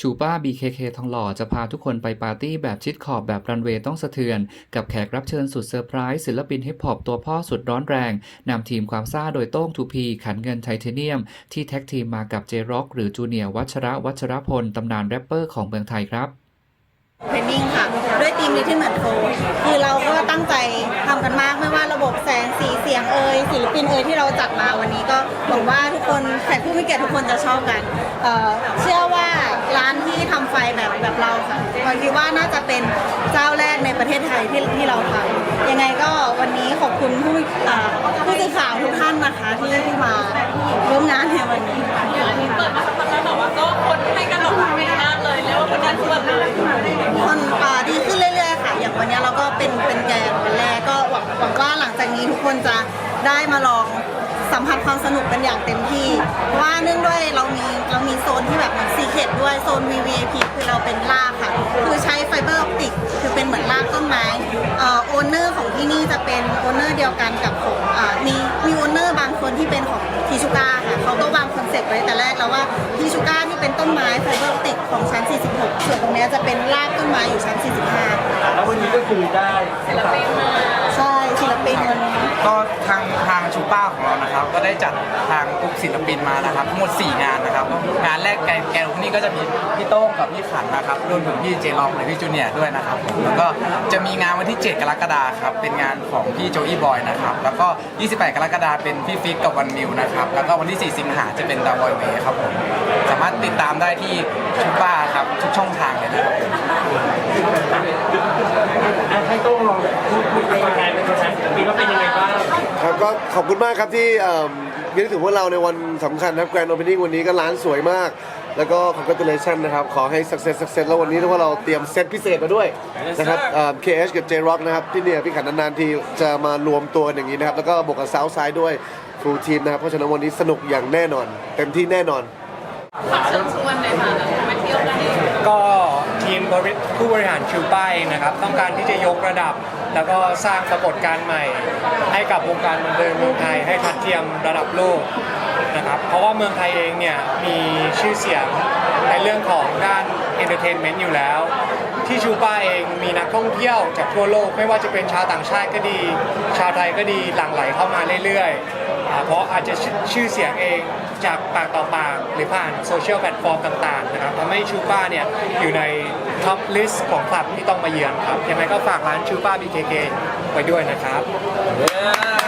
ชูป้า BKK ทองหล่อจะพาทุกคนไปปาร์ตี้แบบชิดขอบแบบรันเวย์ต้องสะเทือน กับแขกรับเชิญสุดเซอร์ไพรส์ศิลปินฮิปฮอปตัวพ่อสุดร้อนแรง นำทีมความซ่าโดยโต้งทูพีขันเงินไทเทเนียม ที่แท็กทีมมากับเจร็อกหรือจูเนียร์วัชระวัชรพล ตำนานแรปเปอร์ของเมืองไทยครับเทรนนิ่งค่ะ ด้วยทีมนี้ที่เหมือนโฟคือเราก็ตั้งใจทำกันมากไม่ว่าระบบแสงสีเสียงเอ่ยศิลปินเอ่ยที่เราจัดมาวันนี้ก็หวังว่าทุกคนแขกผู้มีเกียรติทุกคนจะชอบกันเออเชื่อ ค่ะเราคิดว่าน่าจะเป็นเจ้าแรกในประเทศไทยที่ที่เราทำยังไงก็วันนี้ขอบคุณผู้เอ่อผู้สื่อข่าวทุกท่านนะคะที่ที่มาร่วมงานในวันนี้เปิดมาสักพักแล้วแต่ว่าก็คนให้กันหลงไม่มากเลยเรียกว่าคนนั้นคือแบบคนอ่าดีขึ้นเรื่อยๆค่ะ อย่างวันนี้เราก็เป็นเป็นแกนวันแรกก็หวังหวังว่าหลังจากนี้ทุกคนจะได้มาลอง สัมผัสความสนุกกันอย่างเต็มที่ เพราะว่าเนื่องด้วยเรามีเรามีโซนที่แบบเหมือนซีเคดด้วยโซน VVIP คือเราเป็นลากค่ะ คือใช้ไฟเบอร์ออปติกคือเป็นเหมือนลากต้นไม้เอ่อโอนเนอร์ของที่นี่จะเป็นโอนเนอร์เดียวกันกับของอ่ามีมีโอนเนอร์บางคนที่เป็นของทีชูก้าค่ะเขาก็วางคอนเซ็ปต์ไว้แต่แรกแล้วว่าทีชูก้าที่เป็นต้นไม้ไฟเบอร์ออปติกของชั้น 46 ส่วนตรงเนี้ยจะเป็นรากต้นไม้อยู่ชั้น 45 แล้ววันนี้ก็คือได้ศิลปินใช่ศิลปินวันนี้ ก็ทางทางชูป้าของเรานะครับ ก็ได้จัดทางกลุ่มศิลปินมานะครับ ทั้งหมด 4 งานนะครับก็งานแรกแกนแกนวันนี้ก็จะมีพี่โต้งกับพี่ขันนะครับรวมถึงพี่เจลองหรือพี่จูเนียร์ด้วยนะครับผมแล้วก็จะมีงานวันที่ 7 กรกฎาคมครับเป็นงานของพี่โจอี้บอยนะครับแล้วก็ 28 กรกฎาคมเป็นพี่ฟิกกับวันมิวนะครับแล้วก็วันที่ 4 สิงหาจะเป็นดาวบอยเวครับผมสามารถติดตามได้ที่ชูป้าครับทุกช่องทางเลยนะครับให้โต้งลองพูดคุยเป็นตัวแทนเป็นตัวแทนศิลปินว่าเป็นยังไงบ้าง ครับ ก็ขอบคุณมากครับที่เอิ่มนึกถึงพวกเราในวันสำคัญนะครับแกรนด์โอเพนนิ่งวันนี้ก็ร้านสวยมาก แล้วก็ congratulation นะครับ ขอให้ success success แล้ววันนี้พวกเราเตรียมเซตพิเศษมาด้วยนะครับเอ่อ KH กับ J Rock นะครับพี่เนี่ยพี่ขันนานๆทีจะมารวมตัวกันอย่างนี้นะครับ แล้วก็บวกกับ Southside ด้วย full team นะครับ เพราะฉะนั้นวันนี้สนุกอย่างแน่นอน เต็มที่แน่นอนขับเชิญชวนเลยค่ะมาเที่ยวกันเองก็ทีมบริผู้บริหารคิวป้าเองนะครับ ต้องการที่จะยกระดับ แล้วก็สร้างปรากฏการณ์ใหม่ ให้กับวงการบันเทิงเมืองไทยให้ทัดเทียมระดับโลกนะครับเพราะว่าเมืองไทยเองเนี่ยมีชื่อเสียงในเรื่องของด้านเอนเตอร์เทนเมนต์อยู่แล้ว ที่ชูป้าเองมีนักท่องเที่ยวจากทั่วโลก ไม่ว่าจะเป็นชาวต่างชาติก็ดี ชาวไทยก็ดีหลั่งไหลเข้ามาเรื่อยๆอ่าเพราะอาจจะชื่อเสียงเองจากปากต่อปากหรือผ่านโซเชียลแพลตฟอร์มต่างๆนะครับทำให้ชูป้าเนี่ยอยู่ในท็อปลิสต์ของคลับที่ต้องมาเยือนครับยังไงก็ฝากร้านชูป้า BKK ไว้ด้วยนะครับ Yeah.